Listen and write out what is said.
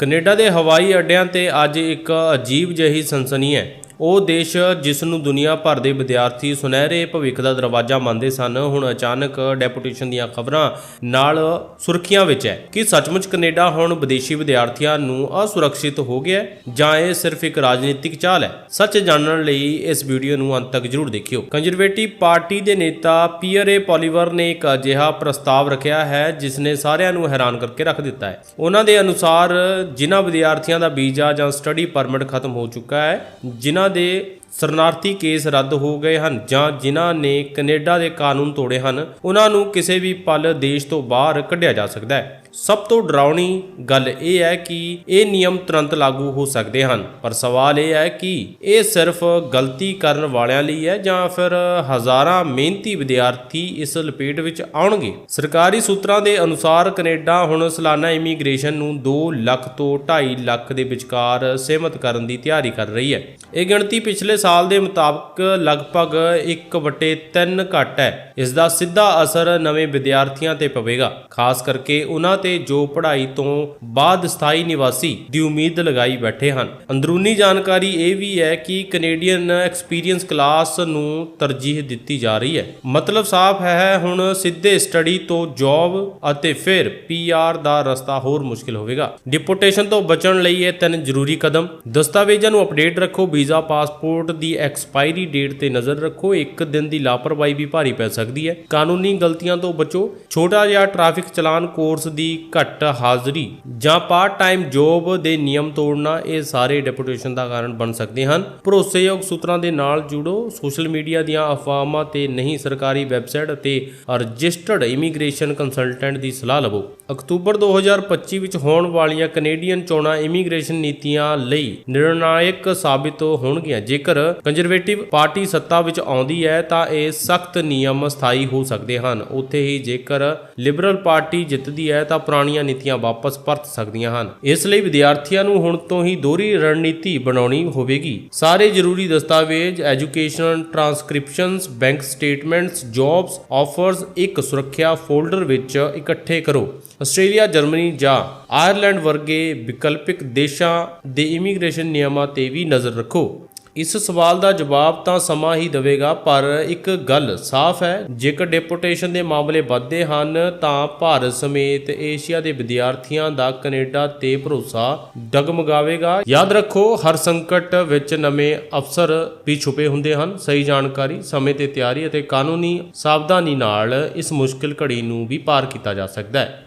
Canada ਦੇ ਹਵਾਈ ਅੱਡਿਆਂ ਤੇ ਅੱਜ ਇੱਕ ਅਜੀਬ ਜਿਹੀ ਸਨਸਨੀ ਹੈ। ਉਹ ਦੇਸ਼ ਜਿਸ ਨੂੰ ਦੁਨੀਆ ਭਰ ਦੇ ਵਿਦਿਆਰਥੀ ਸੁਨਹਿਰੇ ਭਵਿੱਖ ਦਾ ਦਰਵਾਜ਼ਾ ਮੰਨਦੇ ਸਨ, ਹੁਣ ਅਚਾਨਕ ਡੈਪੂਟੇਸ਼ਨ ਦੀਆਂ ਖਬਰਾਂ ਨਾਲ ਸੁਰਖੀਆਂ ਵਿੱਚ ਹੈ ਕਿ ਸੱਚਮੁੱਚ ਕੈਨੇਡਾ ਹੁਣ ਵਿਦੇਸ਼ੀ ਵਿਦਿਆਰਥੀਆਂ ਨੂੰ ਅਸੁਰੱਖਿਅਤ ਹੋ ਗਿਆ ਜਾਂ ਇਹ ਸਿਰਫ ਇੱਕ ਰਾਜਨੀਤਿਕ ਚਾਲ ਹੈ? ਸੱਚ ਜਾਣਨ ਲਈ ਇਸ ਵੀਡੀਓ ਨੂੰ ਅੰਤ ਤੱਕ ਜ਼ਰੂਰ ਦੇਖਿਓ। ਕੰਜ਼ਰਵੇਟਿਵ ਪਾਰਟੀ ਦੇ ਨੇਤਾ ਪੀਅਰੇ ਪੋਲੀਵਰ ਨੇ ਇੱਕ ਅਜਿਹਾ ਪ੍ਰਸਤਾਵ ਰੱਖਿਆ ਹੈ ਜਿਸ ਨੇ ਸਾਰਿਆਂ ਨੂੰ ਹੈਰਾਨ ਕਰਕੇ ਰੱਖ ਦਿੱਤਾ ਹੈ। ਉਹਨਾਂ ਦੇ ਅਨੁਸਾਰ, ਜਿਨ੍ਹਾਂ ਵਿਦਿਆਰਥੀਆਂ ਦਾ ਵੀਜ਼ਾ ਜਾਂ ਸਟੱਡੀ ਪਰਮਿਟ ਖਤਮ ਹੋ ਚੁੱਕਾ ਹੈ, ਜਿਨ੍ਹਾਂ ਦੇ ਸ਼ਰਨਾਰਥੀ ਕੇਸ ਰੱਦ ਹੋ ਗਏ ਹਨ ਜਾਂ ਜਿਨ੍ਹਾਂ ਨੇ ਕੈਨੇਡਾ ਦੇ ਕਾਨੂੰਨ ਤੋੜੇ ਹਨ, ਉਹਨਾਂ ਨੂੰ ਕਿਸੇ ਵੀ ਪਲ ਦੇਸ਼ ਤੋਂ ਬਾਹਰ ਕੱਢਿਆ ਜਾ ਸਕਦਾ ਹੈ। ਸਭ ਤੋਂ ਡਰਾਉਣੀ ਗੱਲ ਇਹ ਹੈ ਕਿ ਇਹ ਨਿਯਮ ਤੁਰੰਤ ਲਾਗੂ ਹੋ ਸਕਦੇ ਹਨ, ਪਰ ਸਵਾਲ ਇਹ ਹੈ ਕਿ ਇਹ ਸਿਰਫ ਗਲਤੀ ਕਰਨ ਵਾਲਿਆਂ ਲਈ ਹੈ ਜਾਂ ਫਿਰ ਹਜ਼ਾਰਾਂ ਮਿਹਨਤੀ ਵਿਦਿਆਰਥੀ ਇਸ ਲਪੇਟ ਵਿੱਚ ਆਉਣਗੇ? ਸਰਕਾਰੀ ਸੂਤਰਾਂ ਦੇ ਅਨੁਸਾਰ ਕੈਨੇਡਾ ਹੁਣ ਸਾਲਾਨਾ ਇਮੀਗ੍ਰੇਸ਼ਨ ਨੂੰ 2 ਲੱਖ ਤੋਂ 2.5 ਲੱਖ ਦੇ ਵਿਚਕਾਰ ਸੀਮਤ ਕਰਨ ਦੀ ਤਿਆਰੀ ਕਰ ਰਹੀ ਹੈ। ਇਹ ਗਿਣਤੀ ਪਿਛਲੇ ਸਾਲ ਦੇ ਮੁਤਾਬਕ ਲਗਭਗ 1/3 ਘੱਟ ਹੈ। ਇਸ ਦਾ ਸਿੱਧਾ ਅਸਰ ਨਵੇਂ ਵਿਦਿਆਰਥੀਆਂ ਤੇ ਪਵੇਗਾ। ਖਾਸ ਕਰਕੇ ਉਹਨਾਂ ਤੇ ਜੋ ਪੜ੍ਹਾਈ ਤੋਂ ਬਾਅਦ ਸਥਾਈ ਨਿਵਾਸੀ ਦੀ ਉਮੀਦ ਲਗਾਈ ਬੈਠੇ ਹਨ। ਅੰਦਰੂਨੀ ਜਾਣਕਾਰੀ ਇਹ ਵੀ ਹੈ ਕਿ ਕੈਨੇਡੀਅਨ ਐਕਸਪੀਰੀਅੰਸ ਕਲਾਸ ਨੂੰ ਤਰਜੀਹ ਦਿੱਤੀ ਜਾ ਰਹੀ ਹੈ। ਮਤਲਬ ਸਾਫ਼ ਹੈ, ਹੁਣ ਸਿੱਧੇ ਸਟੱਡੀ ਤੋਂ ਜੌਬ ਅਤੇ ਫਿਰ ਪੀਆਰ ਦਾ ਰਸਤਾ ਹੋਰ ਮੁਸ਼ਕਿਲ ਹੋਵੇਗਾ। ਡਿਪੋਰਟੇਸ਼ਨ ਤੋਂ ਬਚਣ ਲਈ ਇਹ ਤਿੰਨ ਜ਼ਰੂਰੀ ਕਦਮ। ਦਸਤਾਵੇਜ਼ਾਂ ਨੂੰ ਅਪਡੇਟ ਰੱਖੋ, ਵੀਜ਼ਾ ਪਾਸਪੋਰਟ ਦੀ ਐਕਸਪਾਇਰੀ ਡੇਟ ਤੇ ਨਜ਼ਰ ਰੱਖੋ। ਇੱਕ ਦਿਨ ਦੀ ਲਾਪਰਵਾਹੀ ਵੀ ਭਾਰੀ ਪੈ ਸਕਦੀ ਹੈ। ਕਾਨੂੰਨੀ ਗਲਤੀਆਂ ਤੋਂ ਬਚੋ। ਛੋਟਾ ਜਿਹਾ ਟ੍ਰੈਫਿਕ ਚਲਾਨ ਕੋਰਸ ਦੀ ਘੱਟ ਹਾਜ਼ਰੀ ਜਾਂ ਪਾਰਟ ਟਾਈਮ ਜੌਬ ਦੇ ਨਿਯਮ ਤੋੜਨਾ ਇਹ ਸਾਰੇ ਡੈਪੂਟੇਸ਼ਨ ਦਾ ਕਾਰਨ ਬਣ ਸਕਦੇ ਹਨ। ਭਰੋਸੇਯੋਗ ਸੂਤਰਾਂ ਦੇ ਨਾਲ ਜੁੜੋ। ਸੋਸ਼ਲ ਮੀਡੀਆ ਦੀਆਂ ਅਫਵਾਹਾਂ ਤੇ ਨਹੀਂ ਸਰਕਾਰੀ ਵੈਬਸਾਈਟ ਅਤੇ ਰਜਿਸਟਰਡ ਇਮੀਗ੍ਰੇਸ਼ਨ ਕੰਸਲਟੈਂਟ ਦੀ ਸਲਾਹ ਲਵੋ। ਅਕਤੂਬਰ 2025 ਵਿੱਚ ਹੋਣ ਵਾਲੀਆਂ ਕੈਨੇਡੀਅਨ ਚੋਣਾਂ ਇਮੀਗ੍ਰੇਸ਼ਨ ਨੀਤੀਆਂ ਲਈ ਨਿਰਣਾਇਕ ਸਾਬਿਤ ਹੋਣਗੀਆਂ। ਜੇਕਰ ਕੰਜ਼ਰਵੇਟਿਵ ਪਾਰਟੀ ਸੱਤਾ ਵਿੱਚ ਆਉਂਦੀ ਹੈ, ਤਾਂ ਇਹ ਸਖਤ ਨਿਯਮ ਸਥਾਈ ਹੋ ਸਕਦੇ ਹਨ। ਉੱਥੇ ਹੀ ਜੇਕਰ ਲਿਬਰਲ ਪਾਰਟੀ ਜਿੱਤਦੀ ਹੈ, ਤਾਂ ਪੁਰਾਣੀਆਂ ਨੀਤੀਆਂ ਵਾਪਸ ਪਰਤ ਸਕਦੀਆਂ ਹਨ। ਇਸ ਲਈ ਵਿਦਿਆਰਥੀਆਂ ਨੂੰ ਹੁਣ ਤੋਂ ਹੀ ਦੋਹਰੀ ਰਣਨੀਤੀ ਬਣਾਉਣੀ ਹੋਵੇਗੀ। ਸਾਰੇ ਜ਼ਰੂਰੀ ਦਸਤਾਵੇਜ਼, education transcriptions, bank statements, jobs offers ਇੱਕ ਸੁਰੱਖਿਆ ਫੋਲਡਰ ਵਿੱਚ ਇਕੱਠੇ ਕਰੋ। ਆਸਟ੍ਰੇਲੀਆ, ਜਰਮਨੀ ਜਾਂ ਆਇਰਲੈਂਡ ਵਰਗੇ ਵਿਕਲਪਿਕ ਦੇਸ਼ਾਂ ਦੇ ਇਮੀਗ੍ਰੇਸ਼ਨ ਨਿਯਮਾਂ ਤੇ ਵੀ ਨਜ਼ਰ ਰੱਖੋ। ਇਸ ਸਵਾਲ ਦਾ ਜਵਾਬ ਤਾਂ ਸਮਾਂ ਹੀ ਦੇਵੇਗਾ, ਪਰ ਇੱਕ ਗੱਲ ਸਾਫ਼ ਹੈ, ਜੇਕਰ ਡਿਪੋਰਟੇਸ਼ਨ ਦੇ ਮਾਮਲੇ ਵੱਧਦੇ ਹਨ, ਤਾਂ ਭਾਰਤ ਸਮੇਤ ਏਸ਼ੀਆ ਦੇ ਵਿਦਿਆਰਥੀਆਂ ਦਾ ਕੈਨੇਡਾ ਤੇ ਭਰੋਸਾ ਡਗਮਗਾਵੇਗਾ। ਯਾਦ ਰੱਖੋ, ਹਰ ਸੰਕਟ ਵਿੱਚ ਨਵੇਂ ਅਫਸਰ ਵੀ ਛੁਪੇ ਹੁੰਦੇ ਹਨ। ਸਹੀ ਜਾਣਕਾਰੀ, ਸਮੇਂ ਤੇ ਤਿਆਰੀ ਅਤੇ ਕਾਨੂੰਨੀ ਸਾਵਧਾਨੀ ਨਾਲ ਇਸ ਮੁਸ਼ਕਿਲ ਘੜੀ ਨੂੰ ਵੀ ਪਾਰ ਕੀਤਾ ਜਾ ਸਕਦਾ ਹੈ।